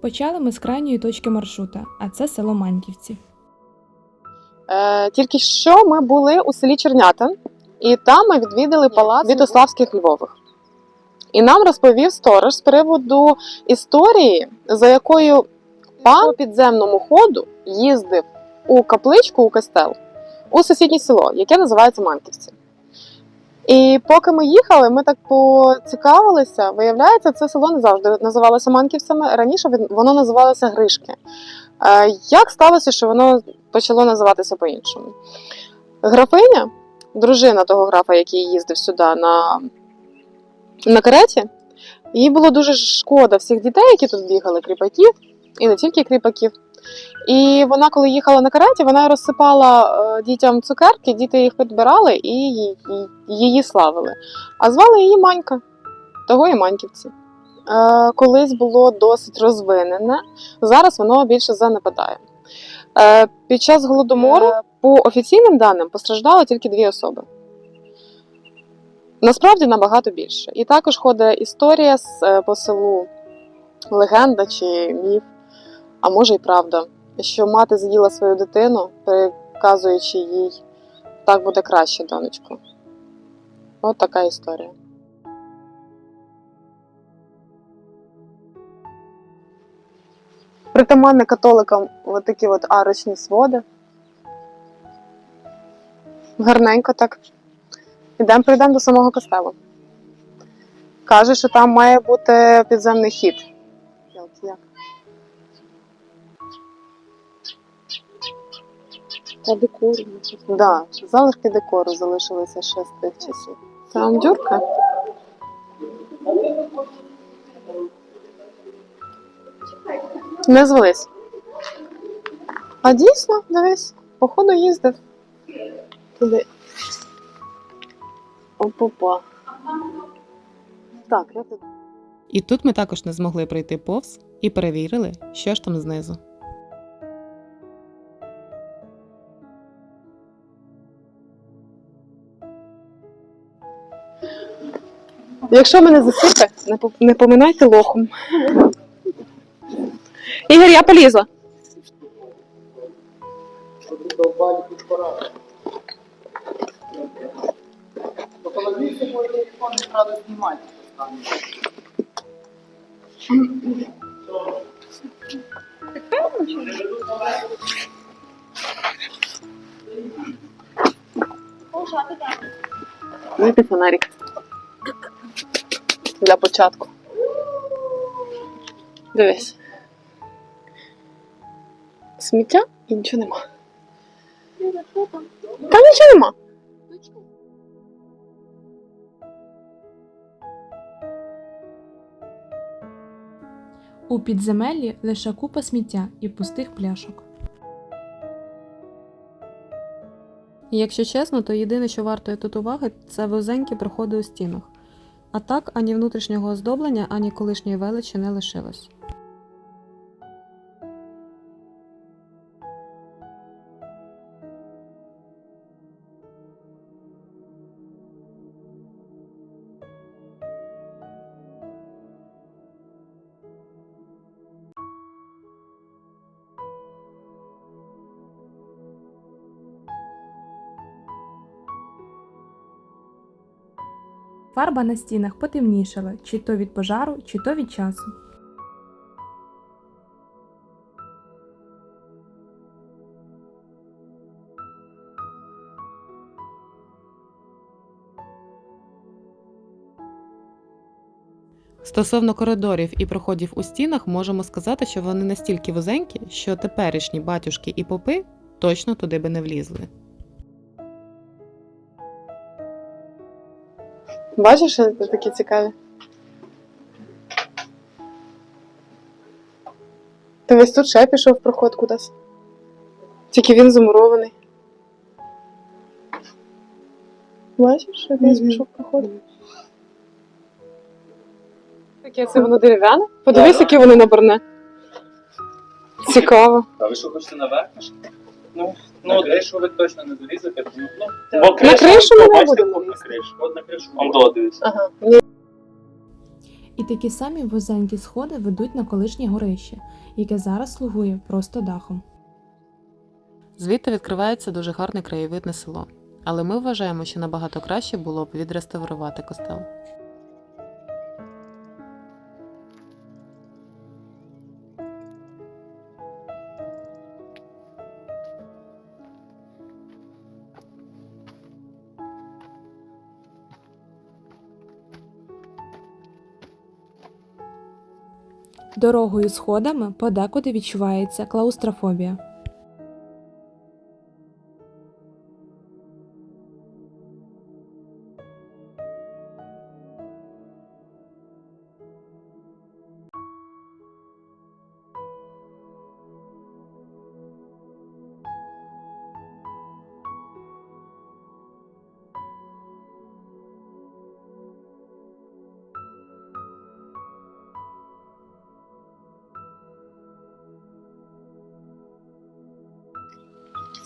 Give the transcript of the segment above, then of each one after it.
Почали ми з крайньої точки маршрута, а це село Маньківці. Е, тільки що ми були у селі Чернята, і там ми відвідали палац Святославських Львових. І нам розповів сторож з приводу історії, за якою пан по підземному ходу їздив у капличку у костел у сусіднє село, яке називається Манківці. І поки ми їхали, ми так поцікавилися. Виявляється, це село не завжди називалося Манківцями. Раніше воно називалося Гришки. Е, Як сталося, що воно почало називатися по-іншому? Графиня, дружина того графа, який їздив сюди на, на кареті, їй було дуже шкода всіх дітей, які тут бігали, кріпаків, і не тільки кріпаків. І вона, коли їхала на кареті, вона розсипала е, дітям цукерки, діти їх підбирали і її, славили. А звали її Манька, того і Маньківці. Е, колись було досить розвинене, зараз воно більше занепадає. Е, Під час голодомору, по офіційним даним, постраждало тільки дві особи. Насправді набагато більше. І також ходить історія з, по селу, легенда чи міф, а може й правда, що мати з'їла свою дитину, переказуючи їй так буде краще, донечко. От така історія. Притаманне католикам от такі от арочні своди. Гарненько так. Ідемо, прийдемо до самого костелу. Каже, що там має бути підземний хід. Як, Та декор. Да, залишки декору залишилися ще з тих часів. Там дюрка. Не звались. А дійсно, дивись, походу їздив. Туди. Опа. Так, я тут. І тут ми також не змогли пройти повз і перевірили, що ж там знизу. Якщо мене засипе, не, по- поминайте лохом. Ігор, я полізла. Дайте фонарик. Для початку. Дивись. Сміття і нічого нема. Там нічого нема. У підземеллі лише купа сміття і пустих пляшок. Якщо чесно, то єдине, що вартує тут уваги, це вузенькі проходи у стінах. А так ані внутрішнього оздоблення, ані колишньої величі не лишилось. Фарба на стінах потемнішала, чи то від пожару, чи то від часу. Стосовно коридорів і проходів у стінах, можемо сказати, що вони настільки вузенькі, що теперішні батюшки і попи точно туди би не влізли. Бачиш, що це такі цікаві? Дивись, тут ще пішов проход кудись. Тільки він замурований. Бачиш, якийсь Мгм. пішов проход. Яке це воно дерев'яне? Подивись, яке воно наборне. Цікаво. А ви що хочете наверх? Ну, ну На кришу ви точно не залізете, тому ну, бо На кришу ми не будемо на кришу. от на кришу. Он до. Ага. І такі самі вузенькі сходи ведуть на колишнє горище, яке зараз слугує просто дахом. Звідти відкривається дуже гарне краєвидне село. Але ми вважаємо, що набагато краще було б відреставрувати костел. Дорогою сходами подекуди відчувається клаустрофобія.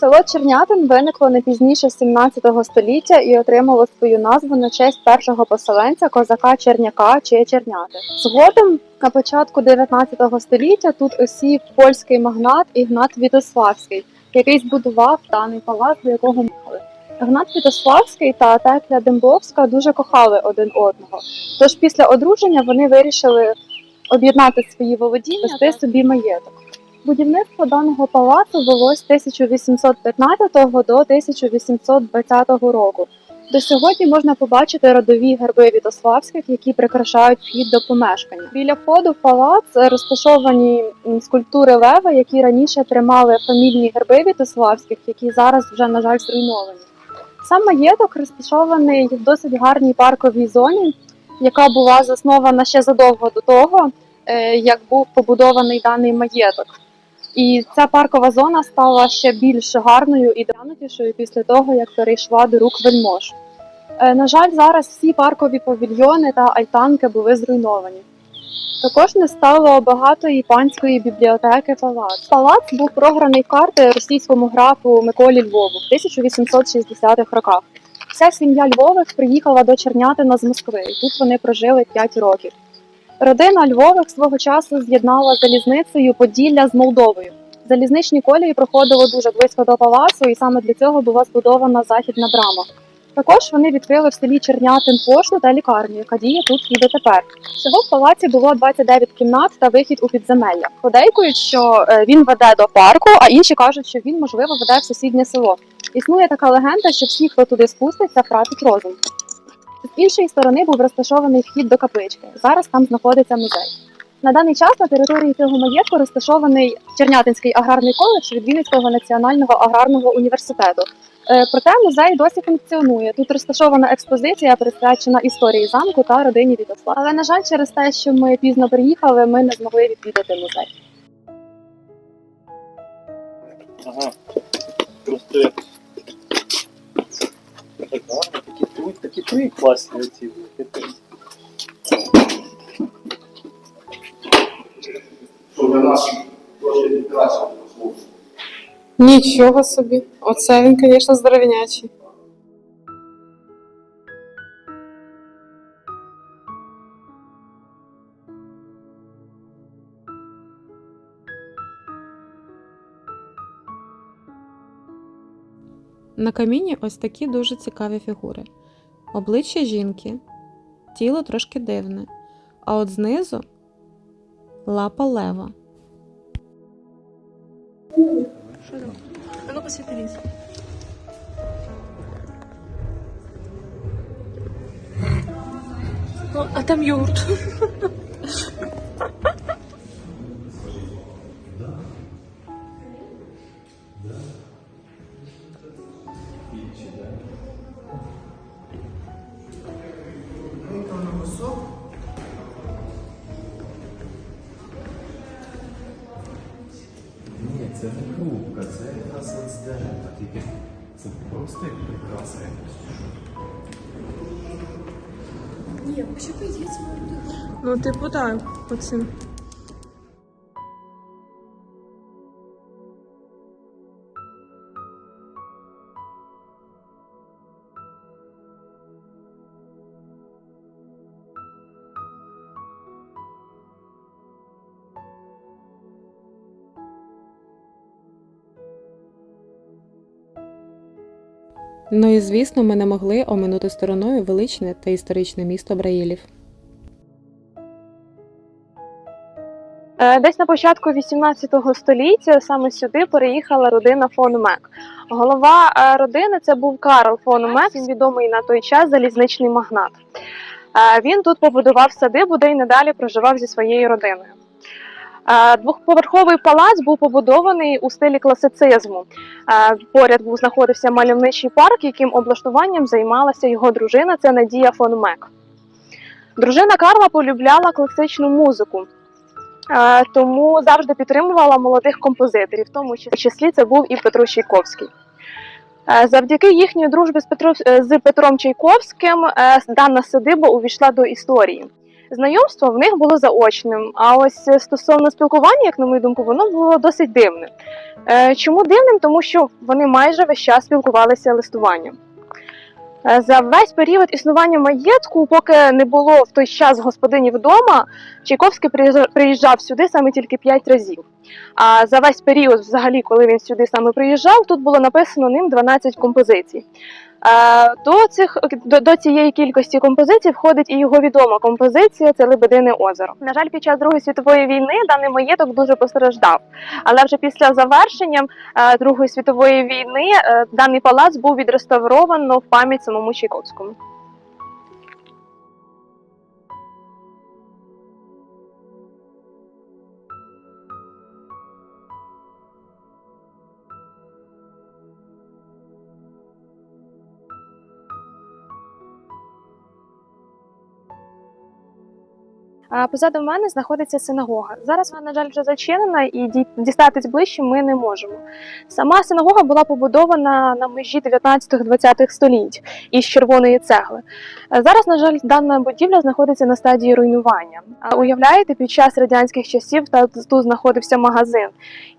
Село Чернятин виникло не пізніше 17 століття і отримало свою назву на честь першого поселенця козака Черняка чи Черняти. Згодом, на початку 19 століття, тут осів польський магнат Ігнат Вітославський, який збудував даний палац, до якого мали. Гнат Вітославський та Тетля Дембовська дуже кохали один одного. Тож після одруження вони вирішили об'єднати свої володіння, вести собі маєток. Будівництво даного палацу велось з 1815 до 1820 року. До сьогодні можна побачити родові герби Вітославських, які прикрашають вхід до помешкання. Біля входу в палац розташовані скульптури лева, які раніше тримали фамільні герби Вітославських, які зараз вже, на жаль, зруйновані. Сам маєток розташований в досить гарній парковій зоні, яка була заснована ще задовго до того, е, як був побудований даний маєток. І ця паркова зона стала ще більш гарною і доглянутішою після того, як перейшла до рук вельмож. Е, На жаль, зараз всі паркові павільйони та альтанки були зруйновані. Також не стало багатої панської бібліотеки палац. Палац був програний в карти російському графу Миколі Львову в 1860-х роках. Вся сім'я Львових приїхала до Чернятина з Москви, і тут вони прожили 5 років. Родина Львових свого часу з'єднала залізницею Поділля з Молдовою. Залізничні колії проходили дуже близько до палацу, і саме для цього була збудована західна брама. Також вони відкрили в селі Чернятин пошту та лікарню, яка діє тут і дотепер. Всього в палаці було 29 кімнат та вихід у підземелля. Подейкують, що е, він веде до парку, а інші кажуть, що він можливо веде в сусіднє село. Існує така легенда, що всі, хто туди спуститься, втратить розум. З іншої сторони був розташований вхід до каплички. Зараз там знаходиться музей. На даний час на території цього маєтку розташований Чернятинський аграрний коледж від Вінницького національного аграрного університету. Е, Проте музей досі функціонує. Тут розташована експозиція, присвячена історії замку та родині Вітослава. Але на жаль, через те, що ми пізно приїхали, ми не змогли відвідати музей. Ага. Просто гарно, такі такі класні оці. Нічого собі. Оце він, звісно, здоровенячий. На каміні ось такі дуже цікаві фігури: обличчя жінки, тіло трошки дивне, а от знизу лапа лева. Ні, це не грубка, це якраз дерева. Тільки це просто як прикраса якась. Ну, типу, так, оцим. Ну і звісно, ми не могли оминути стороною величне та історичне місто Браїлів. Е, Десь на початку 18 століття саме сюди переїхала родина фон Мек. Голова е, родини це був Карл фон Мек, він відомий на той час залізничний магнат. Е, Він тут побудував садибу, де й надалі проживав зі своєю родиною. Двохповерховий палац був побудований у стилі класицизму. Поряд був знаходився мальовничий парк, яким облаштуванням займалася його дружина. Це Надія фон Мек. Дружина Карла полюбляла класичну музику. Тому завжди підтримувала молодих композиторів, в тому числі це був і Петро Чайковський. Завдяки їхньої дружбі з Петром Чайковським е, дана садиба увійшла до історії. Знайомство в них було заочним, а ось е, стосовно спілкування, як на мою думку, воно було досить дивним. Е, Чому дивним? Тому що вони майже весь час спілкувалися листуванням. Е, За весь період існування маєтку, поки не було в той час господині вдома, Чайковський приїжджа- приїжджав сюди саме тільки 5 разів. А за весь період, взагалі, коли він сюди саме приїжджав, тут було написано ним 12 композицій. Е, До, цих, до, до цієї кількості композицій входить і його відома композиція це Лебедине озеро. На жаль, під час Другої світової війни даний маєток дуже постраждав. Але вже після завершення е, Другої світової війни е, даний палац був відреставровано в пам'ять самому Чайковському. Позаду мене знаходиться синагога. Зараз вона, на жаль, вже зачинена і ді- дістатись ближче ми не можемо. Сама синагога була побудована на межі 19-20 століть із червоної цегли. Е, Зараз, на жаль, дана будівля знаходиться на стадії руйнування. Уявляєте, під час радянських часів тут знаходився магазин,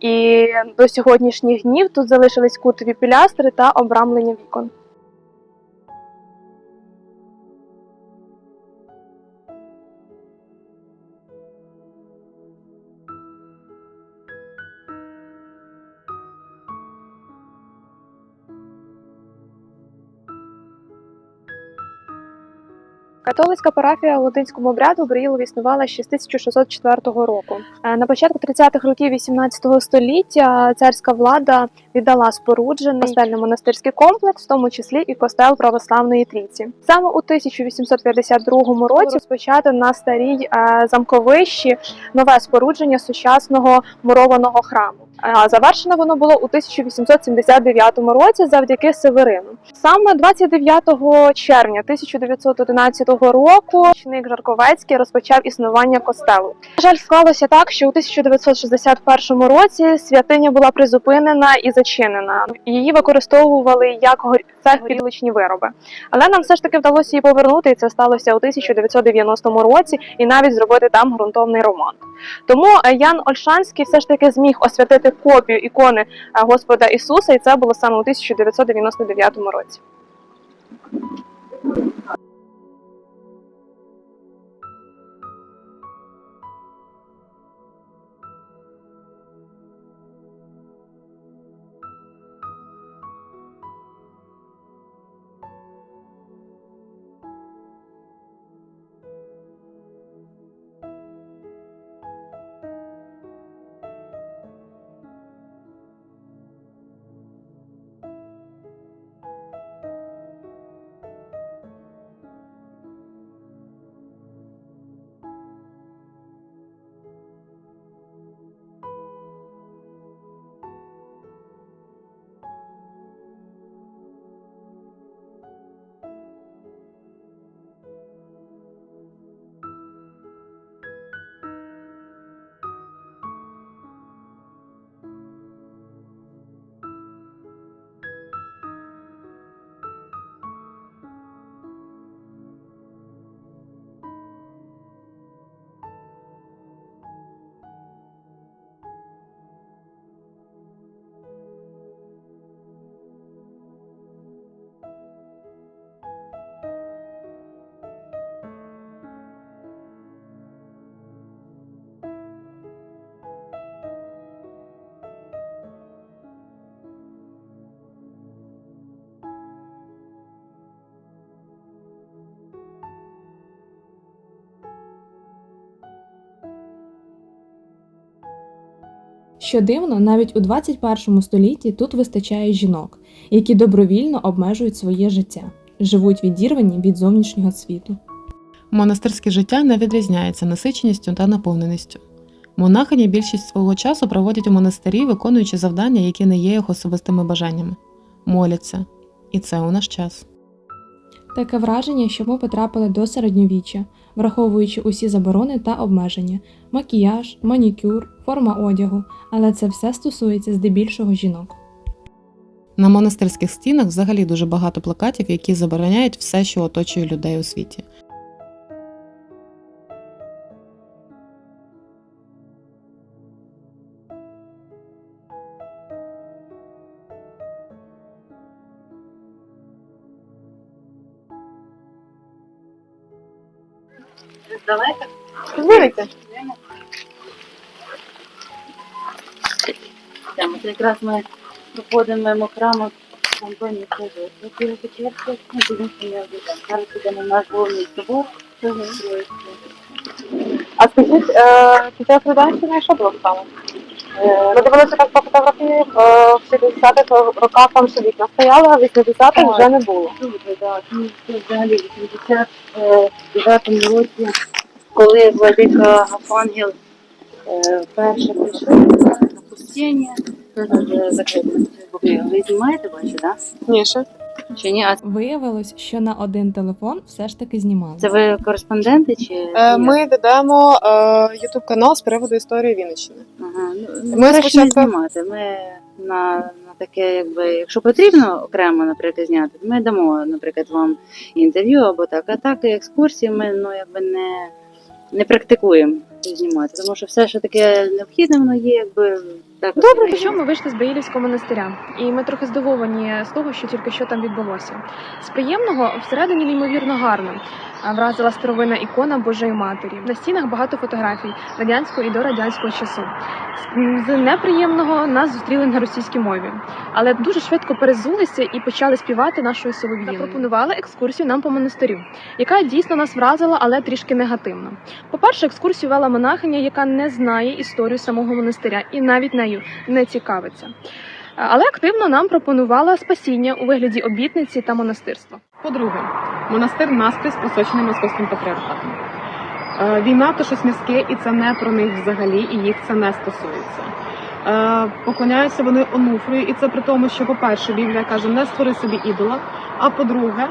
і до сьогоднішніх днів тут залишились кутові пілястри та обрамлення вікон. Католицька парафія у латинському обряду в існувала ще з 1604 року. Е, На початку 30-х років 18 століття царська влада віддала споруджений костельно-монастирський комплекс, в тому числі і костел православної трійці. Саме у 1852 році розпочато на старій е, замковищі нове спорудження сучасного мурованого храму. Завершено воно було у 1879 році завдяки Северину. Саме 29 червня 1911 року чинник Жарковецький розпочав існування костелу. На жаль, склалося так, що у 1961 році святиня була призупинена і зачинена. Її використовували як цех горілочні вироби. Але нам все ж таки вдалося її повернути, і це сталося у 1990 році, і навіть зробити там ґрунтовний ремонт. Тому е, Ян Ольшанський все ж таки зміг освятити копію ікони е, Господа Ісуса, і це було саме у 1999 році. Що дивно, навіть у 21 столітті тут вистачає жінок, які добровільно обмежують своє життя, живуть відірвані від зовнішнього світу. Монастирське життя не відрізняється насиченістю та наповненістю. Монахині більшість свого часу проводять у монастирі, виконуючи завдання, які не є їх особистими бажаннями, моляться. І це у наш час. Таке враження, що ми потрапили до середньовіччя, враховуючи усі заборони та обмеження, макіяж, манікюр, форма одягу, але це все стосується здебільшого жінок. На монастирських стінах взагалі дуже багато плакатів, які забороняють все, що оточує людей у світі. Давайте. Дивіться. Там, от якраз ми проходимо мимо храму Антонії Хожу. Біля Печерська, ми будемо стояти там. Зараз підемо на наш головний собор. А скажіть, е, час Радянщини що було саме? Ми дивилися так по фотографії, е, в 60-х роках там ще вікна стояли, а в 80-х вже не було. Дуже, так. Ну, взагалі в 89 році, коли владика Гафангел е, перше прийшов на пустіння, закрито. Ви знімаєте, бачу, так? Ні, ще. Чи ні? А Виявилось, що на один телефон все ж таки знімали. це ви кореспонденти чи? Е, Ми ведемо ютуб канал з приводу історії Вінниччини. Ага, ну, Ми ми краще спочатку- не знімати. Ми на, на таке, якби, якщо потрібно окремо, наприклад, зняти, ми дамо, наприклад, вам інтерв'ю або так. А так екскурсії ми ну якби не, не практикуємо знімати, тому що все, що таке необхідне, воно є, якби так. Добре, що ми вийшли з Баїлівського монастиря, і ми трохи здивовані з того, що тільки що там відбулося. З приємного всередині неймовірно гарно. Вразила старовинна ікона Божої Матері. На стінах багато фотографій радянського і до радянського часу. З- неприємного нас зустріли на російській мові, але дуже швидко перезулися і почали співати нашою солов'їною. Запропонували екскурсію нам по монастирю, яка дійсно нас вразила, але трішки негативно. По-перше, екскурсію вела монахиня, яка не знає історію самого монастиря і навіть нею не цікавиться. Але активно нам пропонувала спасіння у вигляді обітниці та монастирства. По-друге, монастир наскрізь просочений московським патріархатом. Е, Війна то щось міське, і це не про них взагалі, і їх це не стосується. Е, Поклоняються вони онуфрою, і це при тому, що, по-перше, Біблія каже, не створи собі ідола. А по-друге,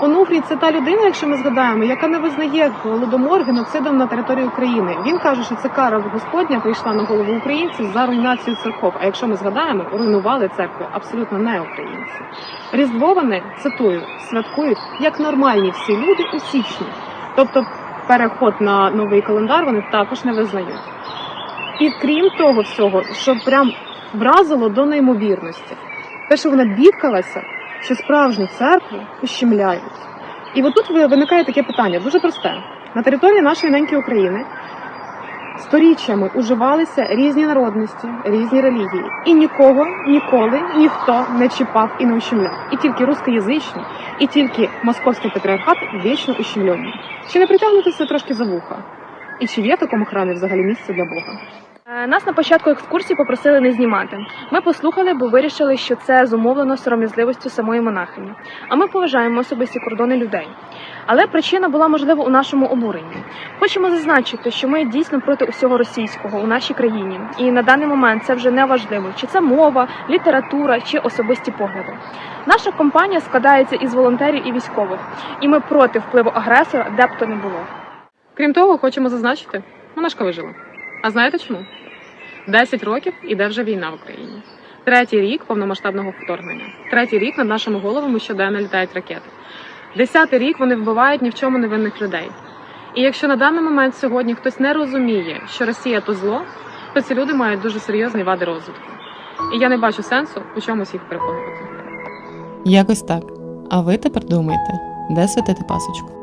Онуфрій це та людина, якщо ми згадаємо, яка не визнає голодомор геноцидом на території України. Він каже, що це кара Господня прийшла на голову українців за руйнацію церков. А якщо ми згадаємо, руйнували церкви абсолютно не українці. Різдво вони цитую святкують як нормальні всі люди у січні. Тобто переход на новий календар вони також не визнають. І крім того всього, що прям вразило до неймовірності, те, що вона бідкалася, що справжню церкву ущемляють. І отут ви- виникає таке питання, дуже просте. На території нашої неньки України сторіччями уживалися різні народності, різні релігії. І нікого ніколи ніхто не чіпав і не ущемляв. І тільки рускоязичні, і тільки московський патріархат вічно ущемлені. Чи не притягнути це трошки за вуха? І чи є в такому храмі взагалі місце для Бога? Е, Нас на початку екскурсії попросили не знімати. Ми послухали, бо вирішили, що це зумовлено сором'язливістю самої монахині. А ми поважаємо особисті кордони людей. Але причина була можливо у нашому обуренні. Хочемо зазначити, що ми дійсно проти усього російського у нашій країні, і на даний момент це вже не важливо, чи це мова, література чи особисті погляди. Наша компанія складається із волонтерів і військових, і ми проти впливу агресора, де б то не було. Крім того, хочемо зазначити, монашка вижила. А знаєте чому? 10 років іде вже війна в Україні. Третій рік повномасштабного вторгнення. Третій рік над нашими головами щоденно літають ракети. Десятий рік вони вбивають ні в чому невинних людей. І якщо на даний момент сьогодні хтось не розуміє, що Росія то зло, то ці люди мають дуже серйозні вади розвитку. І я не бачу сенсу у чомусь їх переконувати. Якось так. А ви тепер думаєте, де святити пасочку?